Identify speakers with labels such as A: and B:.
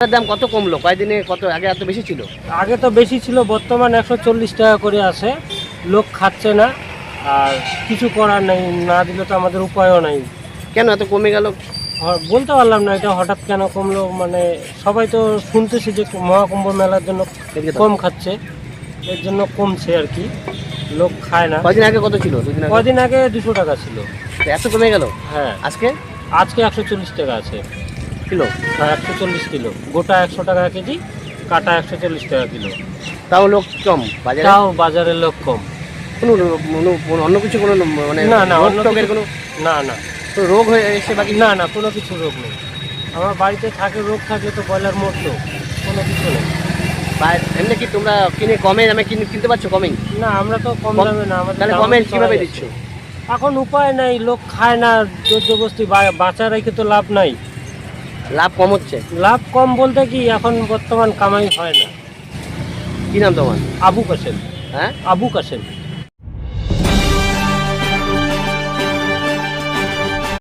A: দাম কত কমলো? কয়েকদিনে কত? আগে এত বেশি ছিল?
B: আগে তো বেশি ছিল বর্তমান একশো চল্লিশ টাকা করে আছে। লোক খাচ্ছে না আর কিছু করার নেই না দিলে তো আমাদের উপায়ও নাই।
A: কেন এত কমে গেল?
B: বলতে পারলাম না এটা হঠাৎ কেন কমলো? মানে সবাই তো শুনতেছি যে মহাকুম্ভ মেলার জন্য কম খাচ্ছে এর জন্য কমছে আর কি। লোক খায় না।
A: কয়দিন আগে কত ছিল?
B: কদিন আগে দুশো টাকা ছিল।
A: এত কমে গেল?
B: হ্যাঁ।
A: আজকে?
B: আজকে একশো চল্লিশ টাকা আছে।
A: কিলো
B: হ্যাঁ একশো চল্লিশ কিলো। গোটা একশো টাকা কেজি কাটা একশো চল্লিশ টাকা কিলো।
A: তাও লোক কম? বাজারে?
B: তাও বাজারের লোক কম।
A: কোনো অন্য কিছু কোনো মানে
B: না না অন্য কিছু-
A: কোনো
B: না না।
A: কোনো রোগ হয়ে এসে বাকি
B: না না কোনো কিছু রোগ নেই। আমার বাড়িতে থাকে রোগ থাকলে তো ব্রয়লার মরতো। কোনো কিছু নেই।
A: এমনি কি তোমরা কিনে কমে দামে কিনে কিনতে পারছ কমেই
B: না আমরা তো কম দামে না আমাদের
A: তাহলে কমে
B: তো
A: কীভাবে দিচ্ছ?
B: এখন উপায় নাই লোক খায় না জোরজবস্তি বা- বাঁচা রেখে তো লাভ নাই।
A: লাভ কম হচ্ছে?
B: লাভ কম বলতে কি এখন বর্তমান কামাই হয় না।
A: কি নাম তোমার?
B: আবু কাসেম
A: হ্যাঁ?
B: আবু কাসেম